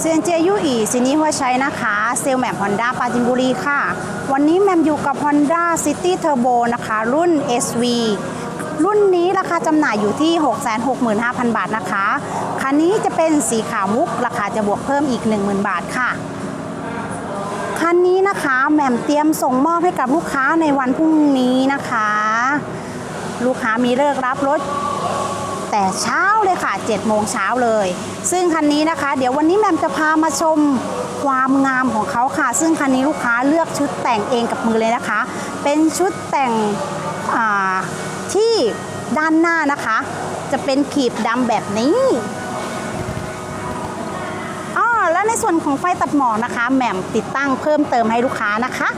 เซียนเจยุอีซินี้หัวใช้นะคะ เซลแมปฮอนด้าปาจินบุรีค่ะ วันนี้แมมอยู่กับ Honda City Turbo นะคะ รุ่น SV รุ่นนี้ราคาจำหน่ายอยู่ที่ 665,000 บาทนะคะ คันนี้จะเป็นสีขาวมุก ราคาจะบวกเพิ่มอีก 10,000 บาทค่ะ คันนี้นะคะแหม่มเตรียมส่งมอบให้กับลูกค้าในวันพรุ่งนี้นะคะ ลูกค้ามีเลิกรับรถแต่เช้า เลยค่ะ7โมงเช้าเลย ซึ่งคันนี้นะคะ เดี๋ยววันนี้แหมมจะพามาชมความงามของเขาค่ะ ซึ่งคันนี้ลูกค้าเลือกชุดแต่งเองกับมือเลยนะคะ เป็นชุดแต่งที่ด้านหน้านะคะ จะเป็นขีบดำแบบนี้อ๋อแล้วในส่วนของไฟตัดหมอกนะคะแหม่มติดตั้งเพิ่มเติมให้ลูกค้านะคะ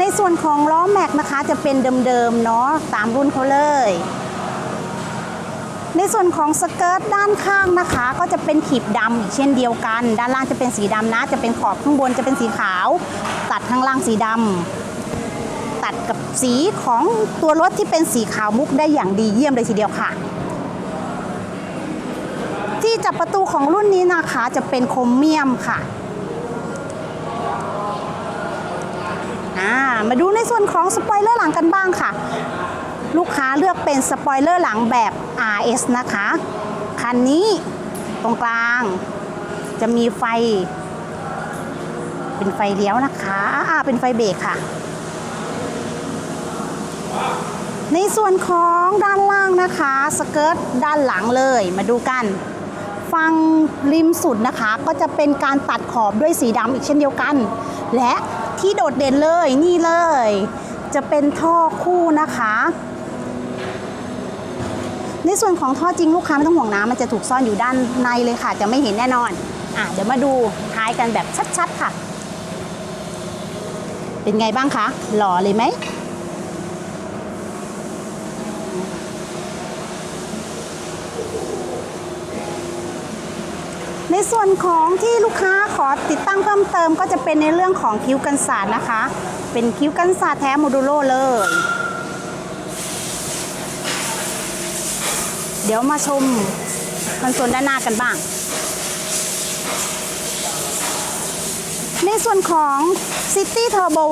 ในส่วนของล้อแม็กนะคะจะเป็นเดิมๆเนาะตามรุ่นเขาเลย ในส่วนของสเกิร์ตด้านข้างนะคะ ก็จะเป็นขีบดำอีกเช่นเดียวกัน ด้านล่างจะเป็นสีดำนะ จะเป็นขอบข้างบนจะเป็นสีขาว ตัดข้างล่างสีดำตัดกับสีของตัวรถที่เป็นสีขาวมุกได้อย่างดีเยี่ยมเลยทีเดียวค่ะที่จับประตูของรุ่นนี้นะคะจะเป็นโครเมียมค่ะ อ่า มาดูในส่วนของสปอยเลอร์หลังกันบ้างค่ะ ลูกค้าเลือกเป็นสปอยเลอร์หลังแบบ RS นะคะ คันนี้ตรงกลาง จะมีไฟ เป็นไฟเลี้ยวนะคะอ่าเป็นไฟเบรกค่ะ ในส่วนของด้านล่างนะคะ สเกิร์ตด้านหลังเลยมาดูกันฟังริมสุดนะคะ ก็จะเป็นการตัดขอบด้วยสีดำอีกเช่นเดียวกัน และ ที่โดดเด่นเลยนี่เลย จะเป็นท่อคู่นะคะ ในส่วนของท่อจริงลูกค้าไม่ต้องห่วงนะมันจะถูกซ่อนอยู่ด้านในเลยค่ะ จะไม่เห็นแน่นอนอะเดี๋ยวมาดูท้ายกันแบบชัดๆค่ะ เป็นไงบ้างคะ หล่อเลยไหม ในส่วนของที่ลูกค้าขอติดตั้งเพิ่มเติมก็จะเป็นในเรื่องของคิ้วกันศาสตร์นะคะ เป็นคิ้วกันศาสตร์แท้โมดูโลเลย เดี๋ยวมาชมคอนโซลด้านหน้ากันบ้าง ในส่วนของ City Turbo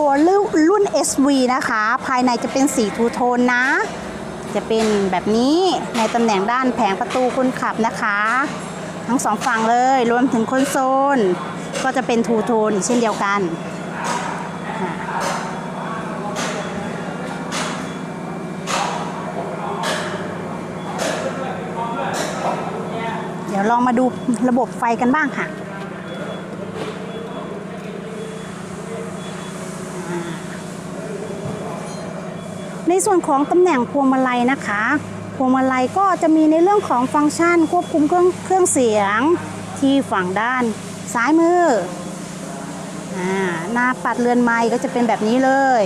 รุ่น SV นะคะ ภายในจะเป็นสีทูโทนนะ จะเป็นแบบนี้ในตำแหน่งด้านแผงประตูคนขับนะคะ ทั้งสองฝั่งเลยรวมถึงคอนโซล ก็จะเป็นทูโทนอีกเช่นเดียวกันเดี๋ยวลองมาดูระบบไฟกันบ้างค่ะ ในส่วนของตำแหน่งพวงมาลัยนะคะ พวงมาลัยก็จะมีในเรื่องของฟังก์ชัน ควบคุมเครื่องเครื่องเสียงที่ฝั่งด้านซ้ายมือหน้าปัดเรือนไม้ก็จะเป็นแบบนี้เลย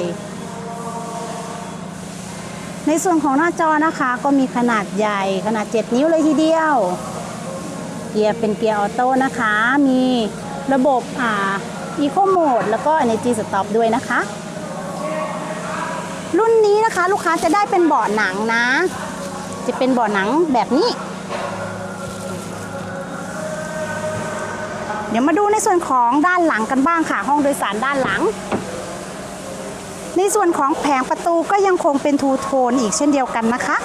ในส่วนของหน้าจอนะคะก็มีขนาดใหญ่ขนาด 7 นิ้วเลยทีเดียว เกียร์เป็นเกียร์ออโต้นะคะ มีระบบอ่า Eco Mode แล้วก็ Energy Stop ด้วยนะคะ รุ่นนี้นะคะลูกค้าจะได้เป็นเบาะหนังนะ จะเป็นเบาะหนังแบบนี้ เดี๋ยวมาดูในส่วนของด้านหลังกันบ้างค่ะ ห้องโดยสารด้านหลัง ในส่วนของแผงประตูก็ยังคงเป็นทูโทนอีกเช่นเดียวกันนะคะ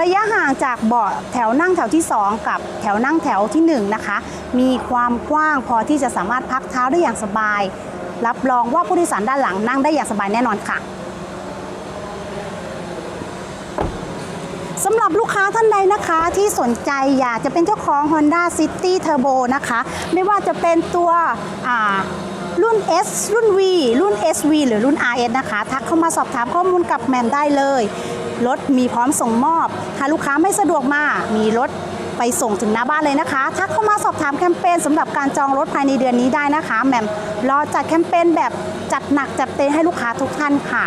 ระยะห่างจากเบาะแถวนั่งแถวที่ 2 กับแถวนั่งแถวที่ 1 นะคะ มีความกว้างพอที่จะสามารถพักเท้าได้อย่างสบาย รับรองว่าผู้โดยสารด้านหลังนั่งได้อย่างสบายแน่นอนค่ะสำหรับลูกค้าท่านใดนะคะที่สนใจอยากจะเป็นเจ้าของ Honda City Turbo นะคะ ไม่ว่าจะเป็นตัวรุ่น S รุ่น V รุ่น SV หรือรุ่น RS นะคะ ทักเข้ามาสอบถามข้อมูลกับแมมได้เลย รถมีพร้อมส่งมอบ ถ้าลูกค้าไม่สะดวกมา มีรถ ไปส่งถึงหน้าบ้านเลยนะคะทักเข้ามาสอบถามแคมเปญสำหรับการจองรถภายในเดือนนี้ได้นะคะแหมมรอจัดแคมเปญแบบจัดหนักจัดเต็มให้ลูกค้าทุกท่านค่ะ